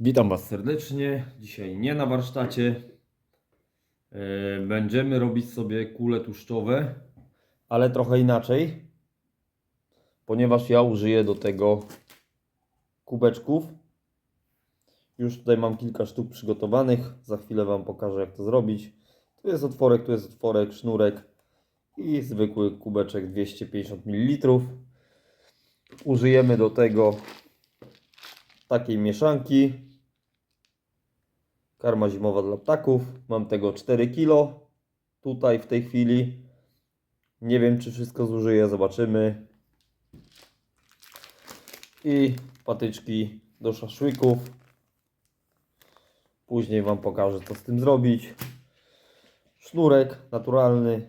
Witam Was serdecznie. Dzisiaj nie na warsztacie. E, Będziemy robić sobie kule tłuszczowe, ale trochę inaczej, ponieważ ja użyję do tego kubeczków. Już tutaj mam kilka sztuk przygotowanych. Za chwilę Wam pokażę, jak to zrobić. Tu jest otworek, tu jest otworek, sznurek i zwykły kubeczek 250 ml. Użyjemy do tego takiej mieszanki. Karma zimowa dla ptaków. Mam tego 4 kg. Tutaj w tej chwili. Nie wiem, czy wszystko zużyję. Zobaczymy. I patyczki do szaszłyków. Później Wam pokażę, co z tym zrobić. Sznurek naturalny.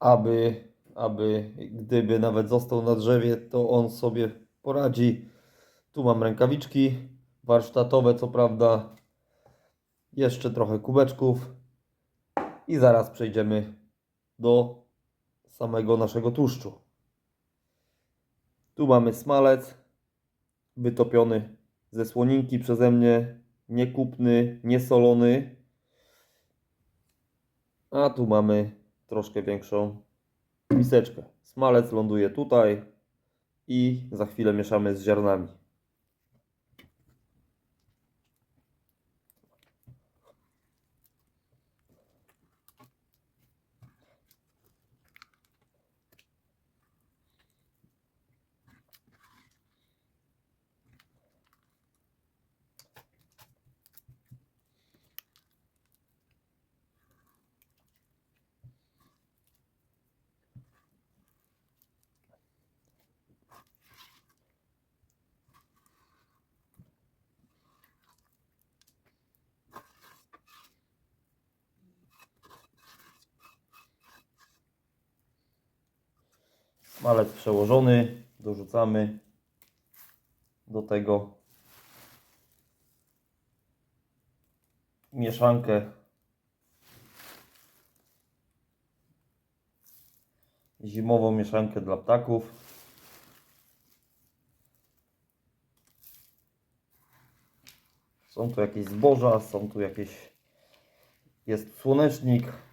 Aby, aby gdyby nawet został na drzewie, to on sobie poradzi. Tu mam rękawiczki warsztatowe, co prawda. Jeszcze trochę kubeczków. I zaraz przejdziemy do samego naszego tłuszczu. Tu mamy smalec wytopiony ze słoninki przeze mnie, niekupny, niesolony. A tu mamy troszkę większą miseczkę. Smalec ląduje tutaj i za chwilę mieszamy z ziarnami. Smalec przełożony, dorzucamy do tego mieszankę zimową mieszankę dla ptaków. Są tu jakieś zboża, są tu jakieś jest słonecznik.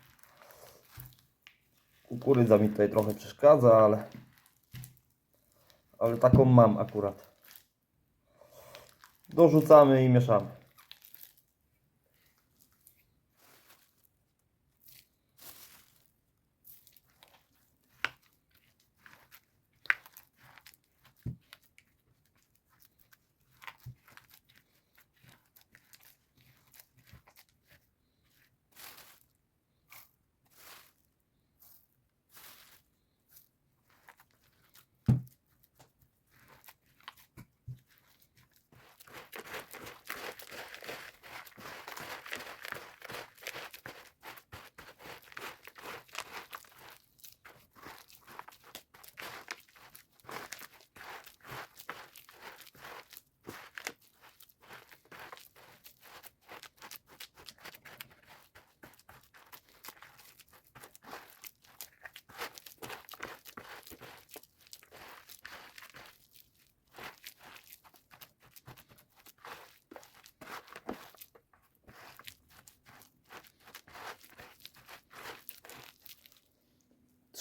Kukurydza mi tutaj trochę przeszkadza, ale ale taką mam akurat. Dorzucamy i mieszamy.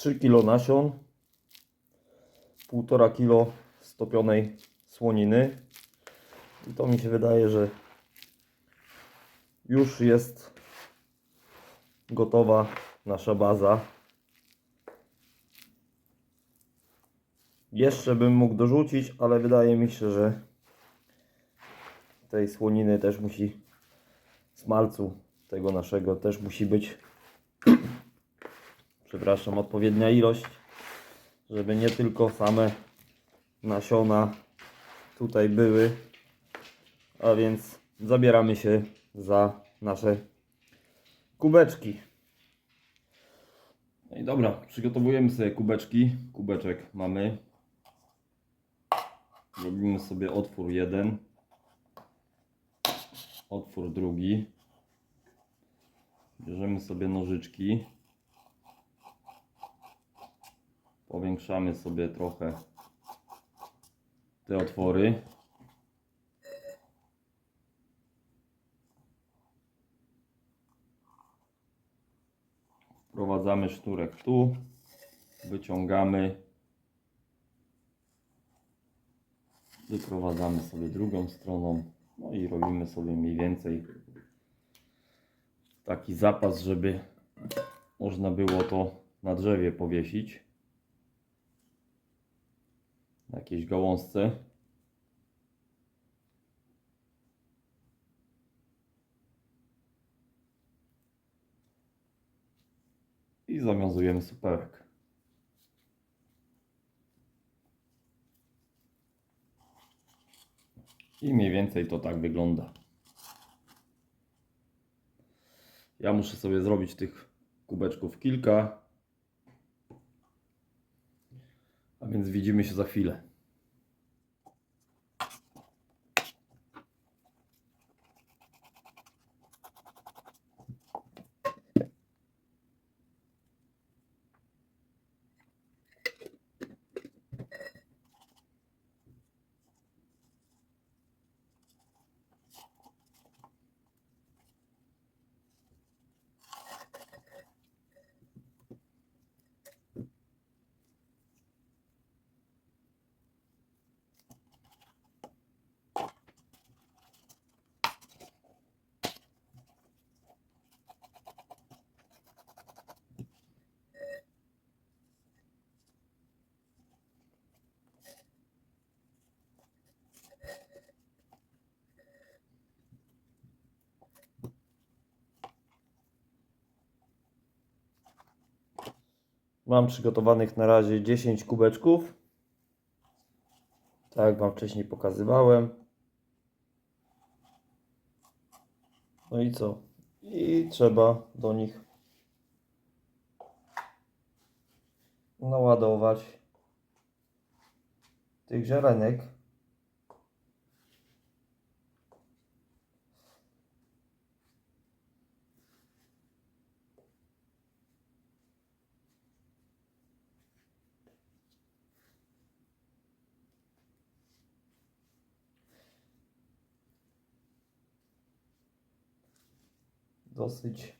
Trzy kilo nasion, 1,5 kilo stopionej słoniny. I to mi się wydaje, że już jest gotowa nasza baza. Jeszcze bym mógł dorzucić, ale wydaje mi się, że tej słoniny też musi, smalcu tego naszego też musi być, przepraszam, odpowiednia ilość, żeby nie tylko same nasiona tutaj były, a więc zabieramy się za nasze kubeczki. No i dobra, przygotowujemy sobie kubeczki. Kubeczek mamy. Robimy sobie otwór jeden. Otwór drugi. Bierzemy sobie nożyczki. powiększamy sobie trochę te otwory. Wprowadzamy szturek tu, wyciągamy, wyprowadzamy sobie drugą stroną, no i robimy sobie mniej więcej taki zapas, żeby można było to na drzewie powiesić. Na jakiejś gałązce. I zawiązujemy supełek. I mniej więcej to tak wygląda. Ja muszę sobie zrobić tych kubeczków kilka. A więc widzimy się za chwilę. Mam przygotowanych na razie 10 kubeczków. Tak jak Wam wcześniej pokazywałem. No i co? I trzeba do nich naładować tych ziarenek. Dosyć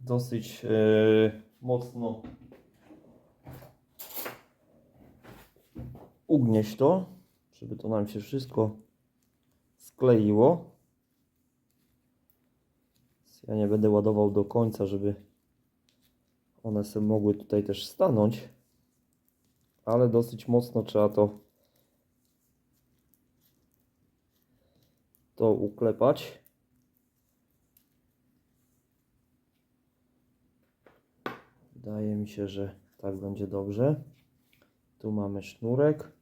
dosyć e, mocno ugnieść to, żeby to nam się wszystko skleiło. Ja nie będę ładował do końca, żeby one sobie mogły tutaj też stanąć, ale dosyć mocno trzeba to to uklepać. Wydaje mi się, że tak będzie dobrze. Tu mamy sznurek.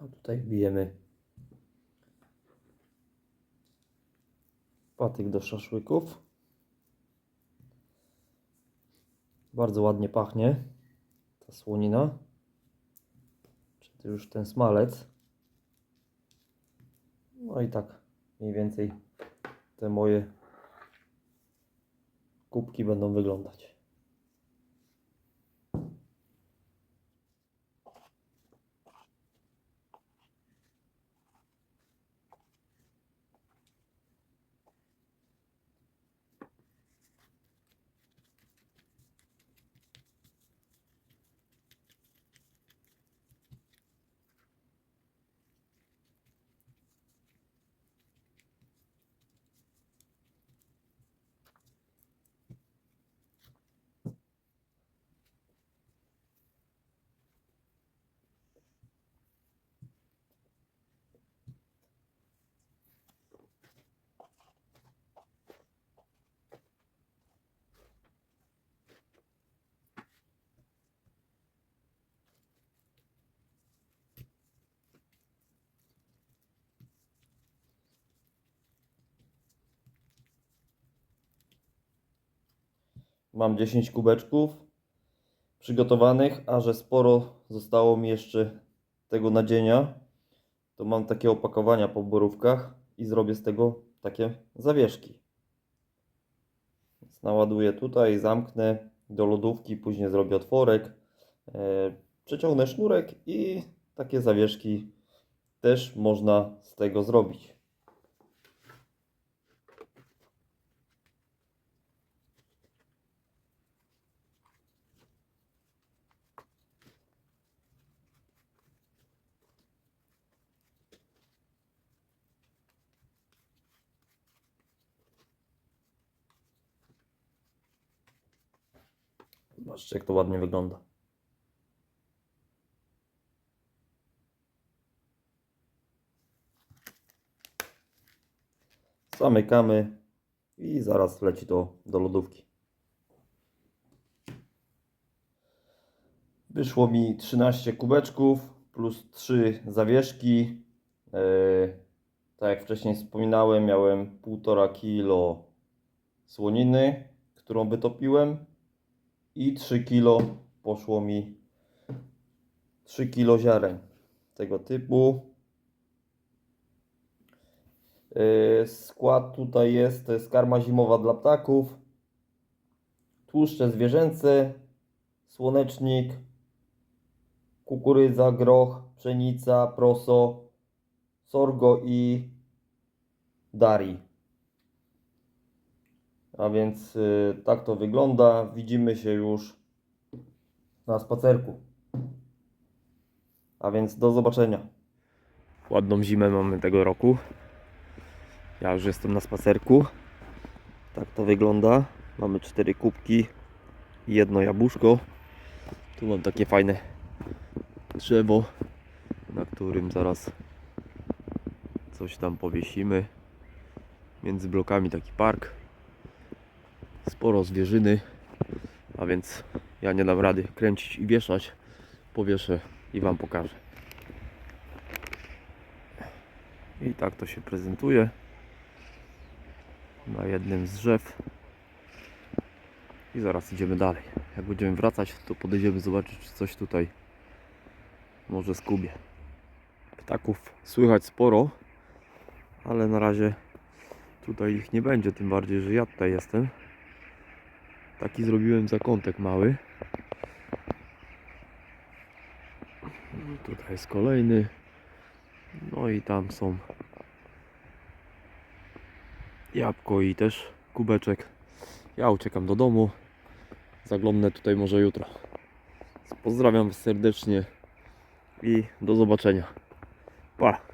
A tutaj bijemy patyk do szaszłyków. Bardzo ładnie pachnie ta słonina. Czy to już ten smalec. No i tak mniej więcej te moje kubki będą wyglądać. Mam 10 kubeczków przygotowanych, a że sporo zostało mi jeszcze tego nadzienia, to mam takie opakowania po borówkach i zrobię z tego takie zawieszki. Więc naładuję tutaj, zamknę do lodówki, później zrobię otworek, e, przeciągnę sznurek i takie zawieszki też można z tego zrobić. Zobaczcie, jak to ładnie wygląda. Zamykamy i zaraz leci to do lodówki. Wyszło mi 13 kubeczków plus 3 zawieszki. Yy, tak jak wcześniej wspominałem, miałem 1,5 kilo słoniny, którą wytopiłem i 3 kilo poszło mi 3 kilo ziaren tego typu. Yy, Skład tutaj jest, to jest karma zimowa dla ptaków, tłuszcze zwierzęce, słonecznik, kukurydza, groch, pszenica, proso, sorgo i dari. A więc yy, tak to wygląda. Widzimy się już na spacerku. A więc do zobaczenia. Ładną zimę mamy tego roku. Ja już jestem na spacerku. Tak to wygląda. Mamy cztery kubki i jedno jabłuszko. Tu mam takie fajne drzewo, na którym zaraz coś tam powiesimy. Między blokami taki park. Sporo zwierzyny, a więc ja nie dam rady kręcić i wieszać. Powieszę i Wam pokażę. I tak to się prezentuje na jednym z drzew. I zaraz idziemy dalej. Jak będziemy wracać, to podejdziemy zobaczyć, czy coś tutaj może skubie. Ptaków słychać sporo, ale na razie tutaj ich nie będzie, tym bardziej, że ja tutaj jestem. Taki zrobiłem zakątek mały. Tutaj jest kolejny. No i tam są jabłko i też kubeczek. Ja uciekam do domu. Zaglądnę tutaj może jutro. Pozdrawiam serdecznie i do zobaczenia. Pa!